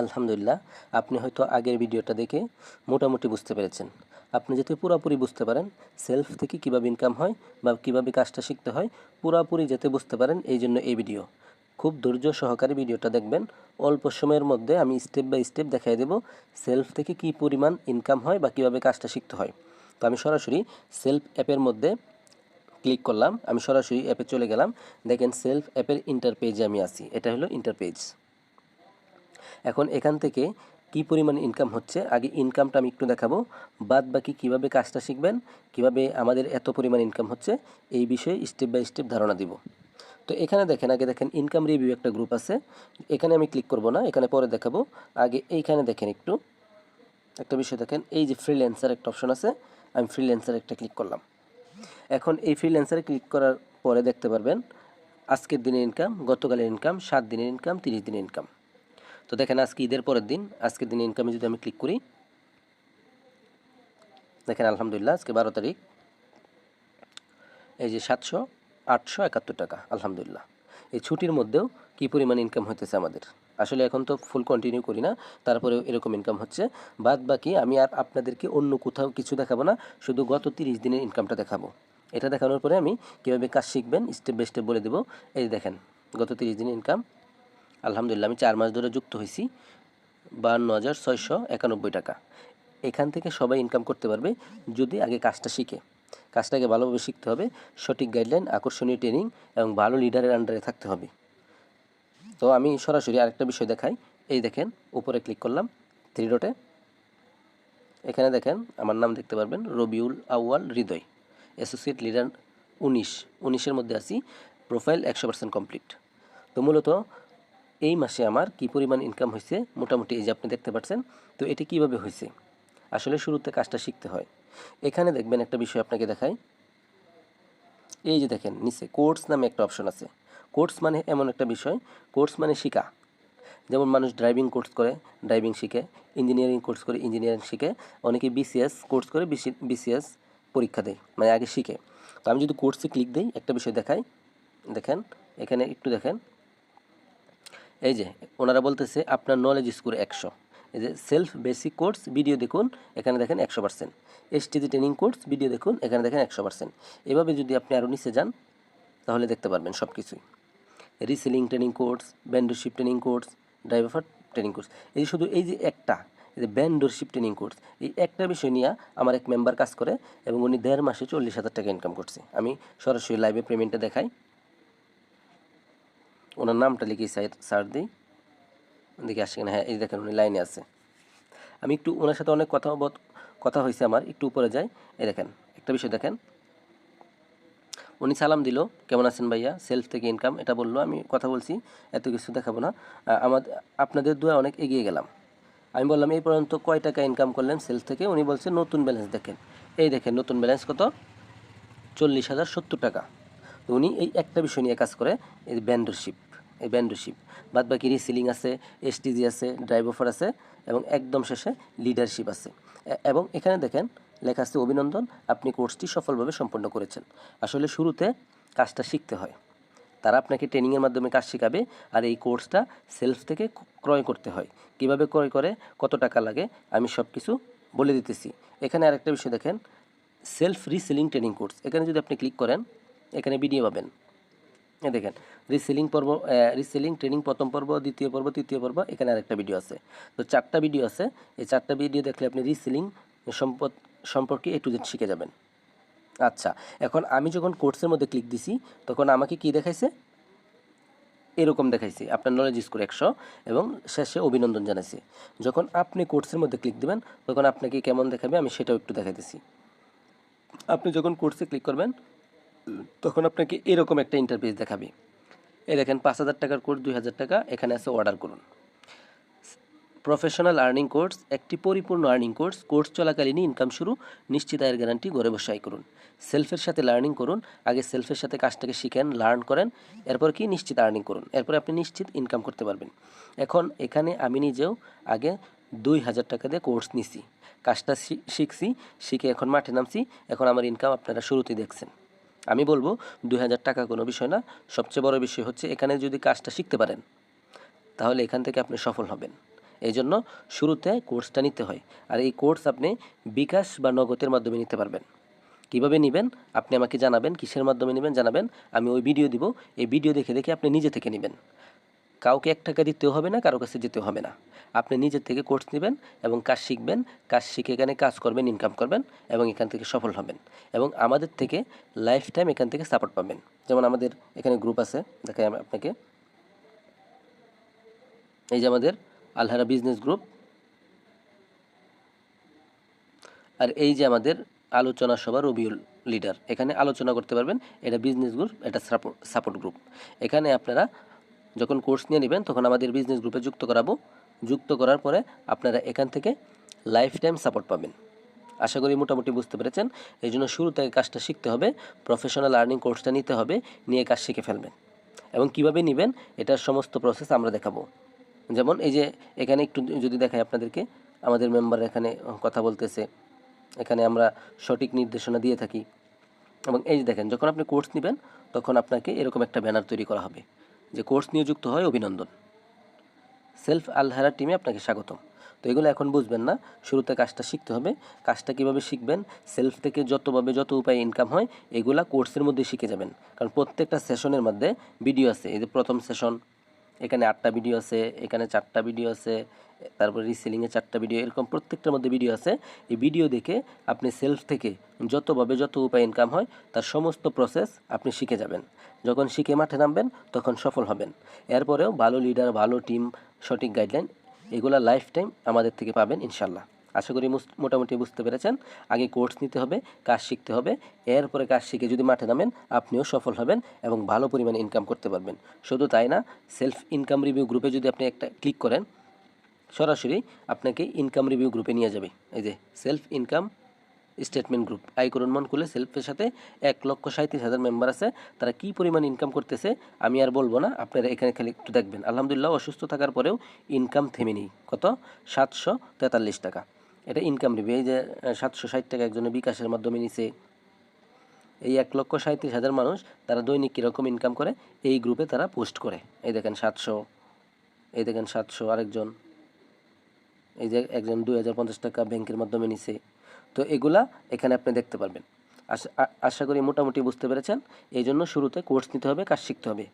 আলহামদুলিল্লাহ, আপনি হয়তো আগের ভিডিওটা দেখে মোটামুটি বুঝতে পেরেছেন। আপনি যাতে পুরোপুরি বুঝতে পারেন সেলফ থেকে কীভাবে ইনকাম হয় বা কীভাবে কাজটা শিখতে হয়, পুরোপুরি যাতে বুঝতে পারেন এই জন্য এই ভিডিও। খুব ধৈর্য সহকারে ভিডিওটা দেখবেন। অল্প সময়ের মধ্যে আমি স্টেপ বাই স্টেপ দেখাই দেব সেলফ থেকে কি পরিমাণ ইনকাম হয় বা কীভাবে কাজটা শিখতে হয়। তো আমি সরাসরি সেলফ অ্যাপের মধ্যে ক্লিক করলাম, আমি সরাসরি অ্যাপে চলে গেলাম। দেখেন সেলফ অ্যাপের ইন্টার পেজে আমি আছি, এটা হলো ইন্টার পেজ এখন এখান থেকে কি পরিমাণ ইনকাম হচ্ছে? আগে ইনকামটা আমি একটু দেখাবো। বাদ বাকি কীভাবে কাজটা শিখবেন, কীভাবে আমাদের এত পরিমাণ ইনকাম হচ্ছে, এই বিষয়ে স্টেপ বাই স্টেপ ধারণা দিব। তো এখানে দেখেন, আগে দেখেন ইনকাম রিভিউ একটা গ্রুপ আছে। এখানে আমি ক্লিক করব না, এখানে পরে দেখাবো। আগে এইখানে দেখেন একটু। একটা বিষয় দেখেন, এই যে ফ্রিল্যান্সার একটা অপশন আছে, আমি ফ্রিল্যান্সার একটা ক্লিক করলাম। এখন এই ফ্রিল্যান্সারে ক্লিক করার পরে দেখতে পারবেন, আজকের দিনের ইনকাম গতকালের ইনকাম সাত দিনের ইনকাম তিরিশ দিনের ইনকাম তো দেখেন আজকে ঈদের পরের দিন, আজকের দিনের ইনকামে যদি আমি ক্লিক করি, দেখেন আলহামদুলিল্লাহ আজকে বারো তারিখ, এই যে সাতশো আটশো একাত্তর টাকা, আলহামদুলিল্লাহ। এই ছুটির মধ্যেও কী পরিমাণ ইনকাম হইতেছে আমাদের? আসলে এখন তো ফুল কন্টিনিউ করি না, তারপরেও এরকম ইনকাম হচ্ছে। বাদ বাকি আমি আর আপনাদেরকে অন্য কোথাও কিছু দেখাবো না, শুধু গত তিরিশ দিনের ইনকামটা দেখাবো। এটা দেখানোর পরে আমি কীভাবে কাজ শিখবেন স্টেপ বাই স্টেপ বলে দেবো। এই দেখেন, গত তিরিশ দিনের ইনকাম আলহামদুলিল্লাহ, আমি চার মাস ধরে যুক্ত হয়েছি বান্ন হাজার ছয়শো একানব্বই টাকা। এখান থেকে সবাই ইনকাম করতে পারবে যদি আগে কাজটা শিখে। কাজটাকে ভালোভাবে শিখতে হবে, সঠিক গাইডলাইন আকর্ষণীয় ট্রেনিং এবং ভালো লিডারের আন্ডারে থাকতে হবে। তো আমি সরাসরি আরেকটা বিষয় দেখাই। এই দেখেন, উপরে ক্লিক করলাম থ্রি ডটে এখানে দেখেন, আমার নাম দেখতে পারবেন, রবিউল আউয়াল হৃদয় অ্যাসোসিয়েট লিডার উনিশ। উনিশের মধ্যে আছি প্রোফাইল একশো পার্সেন্ট কমপ্লিট তো মূলত এই মাসে আমার কি পরিমাণ ইনকাম হয়েছে মোটামুটি এই যে আপনি দেখতে পাচ্ছেন, তো এটি কীভাবে হয়েছে? আসলে শুরুতে কাজটা শিখতে হয়। এখানে দেখবেন একটা বিষয় আপনাকে দেখাই। এই যে দেখেন, নিচে কোর্স নামে একটা অপশন আছে। কোর্স মানে এমন একটা বিষয় কোর্স মানে শিখা যেমন মানুষ ড্রাইভিং কোর্স করে ড্রাইভিং শিখে ইঞ্জিনিয়ারিং কোর্স করে ইঞ্জিনিয়ারিং শিখে, অনেকে বিসিএস কোর্স করে বিসিএস পরীক্ষা দেয় মানে আগে শিখে। তো আমি যদি কোর্সে ক্লিক দিই, একটা বিষয় দেখাই। দেখেন, এখানে একটু দেখেন। এই যে, ওনারা বলতেছে আপনার নলেজ স্কোর একশো। এই যে সেলফ বেসিক কোর্স ভিডিও দেখুন, এখানে দেখেন একশো percent STG training course video দেখুন, এখানে দেখেন একশো পার্সেন্ট এভাবে যদি আপনি আরও নিচে যান, তাহলে দেখতে পারবেন সব কিছুই reselling training course vendorship training course driver training course এই যে, শুধু এই যে একটা যে ব্যান্ডরশিপ ট্রেনিং কোর্স এই একটা বিষয় নিয়ে আমার এক মেম্বার কাজ করে এবং উনি দেড় মাসে চল্লিশ হাজার টাকা ইনকাম করছে। আমি সরাসরি লাইভে পেমেন্টটা দেখাই। ওনার নামটা লিখে সার্চ দিই। দেখে আসে কিনা হ্যাঁ এই দেখেন উনি লাইনে আছে। আমি একটু ওনার সাথে অনেক কথা কথা হয়েছে আমার, একটু উপরে যাই। এই দেখেন, একটা বিষয় দেখেন। উনি সালাম দিল, কেমন আছেন ভাইয়া? সেলফ থেকে ইনকাম এটা বলল, আমি কথা বলছি, এত কিছু দেখাবো না। আমাদের আপনাদের দোয়া অনেক এগিয়ে গেলাম। আমি বললাম, এই পর্যন্ত কয় টাকা ইনকাম করলেন সেলফ থেকে? উনি বলছে, নতুন ব্যালেন্স দেখেন। এই দেখেন, নতুন ব্যালেন্স কত? চল্লিশ হাজার সত্তর টাকা। উনি এই একটা বিষয় নিয়ে কাজ করে, এই ব্যান্ডরশিপ এই ব্যান্ডরশিপ বাদ বাকি রিসিলিং আছে এসটিজি আছে ড্রাইভ অফার আছে এবং একদম শেষে লিডারশিপ আছে। এবং এখানে দেখেন লেখা আছে অভিনন্দন, আপনি কোর্সটি সফলভাবে সম্পন্ন করেছেন। আসলে শুরুতে কাজটা শিখতে হয়। তারা আপনাকে ট্রেনিংয়ের মাধ্যমে কাজ শেখাবে আর এই কোর্সটা সেলফ থেকে ক্রয় করতে হয়। কীভাবে ক্রয় করে, কত টাকা লাগে, আমি সব কিছু বলে দিতেছি। এখানে আরেকটা বিষয় দেখেন সেলফ রিসেলিং ট্রেনিং কোর্স এখানে যদি আপনি ক্লিক করেন, এখানে ভিডিও পাবেন। দেখেন রিসেলিং পর্ব রিসেলিং ট্রেনিং প্রথম পর্ব, দ্বিতীয় পর্ব, তৃতীয় পর্ব, এখানে আরেকটা ভিডিও আছে। তো চারটা ভিডিও আছে। এই চারটা ভিডিও দেখলে আপনি রিসেলিং সম্পদ, সম্পর্কে এ টু জেড শিখে যাবেন। আচ্ছা এখন আমি যখন কোর্সের মধ্যে ক্লিক দিছি, তখন আমাকে কি দেখাইছে? এরকম দেখাইছে, আপনার নলেজ স্কোর একশো এবং শেষে অভিনন্দন জানাইছে। যখন আপনি কোর্সের মধ্যে ক্লিক দিবেন, তখন আপনাকে কেমন দেখাবে আমি সেটাও একটু দেখাইতেছি। আপনি যখন কোর্সে ক্লিক করবেন তখন আপনাকে এরকম একটা ইন্টারফেস দেখাবে। এই দেখেন, পাঁচ হাজার টাকার কোর্স দুই হাজার টাকা, এখানে আছে অর্ডার করুন। প্রফেশনাল আর্নিং কোর্স একটি পরিপূর্ণ আর্নিং কোর্স কোর্স চলাকালীনই ইনকাম শুরু, নিশ্চিত আয়ের গ্যারান্টি গড়ে বসাই করুন। সেলফের সাথে লার্নিং করুন, আগে সেলফের সাথে কাজটাকে শিখেন লার্ন করেন, এরপর কি নিশ্চিত আর্নিং করুন, এরপর আপনি নিশ্চিত ইনকাম করতে পারবেন। এখন এখানে আমি নিজেও আগে দুই হাজার টাকা দিয়ে কোর্স নিছি। কাজটা শিখছি, শিখে এখন মাঠে নামছি, এখন আমার ইনকাম আপনারা শুরুতেই দেখছেন। আমি বলব দুই হাজার টাকা কোনো বিষয় না। সবচেয়ে বড় বিষয় হচ্ছে এখানে যদি কাজটা শিখতে পারেন, তাহলে এখান থেকে আপনি সফল হবেন। এই জন্য শুরুতে কোর্সটা নিতে হয় আর এই কোর্স আপনি বিকাশ বা নগদের মাধ্যমে নিতে পারবেন। কীভাবে নেবেন? আপনি আমাকে জানাবেন, কিসের মাধ্যমে নেবেন জানাবেন, আমি ওই ভিডিও দিব। এই ভিডিও দেখে দেখে আপনি নিজে থেকে নেবেন। কাউকে এক টাকা দিতেও হবে না, কারও কাছে যেতেও হবে না। আপনি নিজের থেকে কোর্স নেবেন এবং কাজ শিখবেন, কাজ শিখে এখানে কাজ করবেন ইনকাম করবেন এবং এখান থেকে সফল হবেন এবং আমাদের থেকে লাইফ টাইম এখান থেকে সাপোর্ট পাবেন। যেমন আমাদের এখানে গ্রুপ আছে, দেখাই আপনাকে। এই যে আমাদের আলহারা বিজনেস গ্রুপ আর এই যে আমাদের আলোচনা সভা রবিউল লিডার এখানে আলোচনা করতে পারবেন, এটা বিজনেস গ্রুপ এটা সাপোর্ট গ্রুপ এখানে আপনারা যখন কোর্স নিয়ে নেবেন, তখন আমাদের বিজনেস গ্রুপে যুক্ত করাবো। যুক্ত করার পরে আপনারা এখান থেকে লাইফ টাইম সাপোর্ট পাবেন। আশা করি মোটামুটি বুঝতে পেরেছেন। এই জন্য শুরু থেকে কাজটা শিখতে হবে প্রফেশনাল আর্নিং কোর্সটা নিতে হবে, নিয়ে কাজ শিখে ফেলবেন। এবং কীভাবে নেবেন, এটার সমস্ত প্রসেস আমরা দেখাবো। যেমন এই যে এখানে একটু যদি দেখাই আপনাদেরকে, আমাদের মেম্বার এখানে কথা বলতেছে। এখানে আমরা সঠিক নির্দেশনা দিয়ে থাকি। এবং এই যে দেখেন, যখন আপনি কোর্স নেবেন, তখন আপনাকে এরকম একটা ব্যানার তৈরি করা হবে। যে কোর্স নিয়ে যুক্ত হয় অভিনন্দন। সেলফ আলহারা টিমে আপনাকে স্বাগতম। তো এগুলো এখন বুঝবেন না, শুরুতে কাজটা শিখতে হবে। কাজটা কীভাবে শিখবেন, সেলফ থেকে যতভাবে যত উপায়ে ইনকাম হয়, এগুলা কোর্সের মধ্যে শিখে যাবেন। কারণ প্রত্যেকটা সেশনের মধ্যে ভিডিও আছে। এই যে প্রথম সেশন এখানে আটটা ভিডিও আছে, এখানে চারটা ভিডিও আছে, তারপর রিসেলিংয়ে চারটা ভিডিও এরকম প্রত্যেকটার মধ্যে ভিডিও আছে। এই ভিডিও দেখে আপনি সেলফ থেকে যতভাবে যত উপায় ইনকাম হয়, তার সমস্ত প্রসেস আপনি শিখে যাবেন। যখন শিখে মাঠে নামবেন, তখন সফল হবেন। এরপরেও ভালো লিডার ভালো টিম সঠিক গাইডলাইন এগুলা লাইফ টাইম আমাদের থেকে পাবেন ইনশাল্লাহ আশা করি মোটামুটি বুঝতে পেরেছেন। আগে কোর্স নিতে হবে, কাজ শিখতে হবে। এরপরে কাজ শিখে যদি মাঠে নামেন, আপনিও সফল হবেন এবং ভালো পরিমাণে ইনকাম করতে পারবেন। শুধু তাই না সেলফ ইনকাম রিভিউ গ্রুপে যদি আপনি একটা ক্লিক করেন, সরাসরি আপনাকে ইনকাম রিভিউ গ্রুপে নিয়ে যাবে। এই যে সেলফ ইনকাম স্টেটমেন্ট গ্রুপ আয় করুন মন খুলে সেলফের সাথে এক লক্ষ সাঁত্রিশ হাজার মেম্বার আছে। তারা কি পরিমাণ ইনকাম করতেছে, আমি আর বলব না, আপনারা এখানে খালি একটু দেখবেন। আলহামদুলিল্লাহ, অসুস্থ থাকার পরেও ইনকাম থেমে নেই। কত? সাতশো তেতাল্লিশ টাকা। এটা ইনকাম রিভিউ এই যে সাতশো ষাট টাকা একজনের বিকাশের মাধ্যমে নিছে। এই এক লক্ষ সাঁত্রিশ হাজার মানুষ, তারা দৈনিক কীরকম ইনকাম করে, এই গ্রুপে তারা পোস্ট করে। এই দেখেন সাতশো, এই দেখেন সাতশো আরেকজন। এই যে একজন দুই হাজার পঞ্চাশ টাকা ব্যাংকের মাধ্যমে নিছে। তো এগুলা এখানে আপনি দেখতে পারবেন। আশা করি মোটামুটি বুঝতে পেরেছেন। এই জন্য শুরুতে কোর্স নিতে হবে, কাজ শিখতে হবে।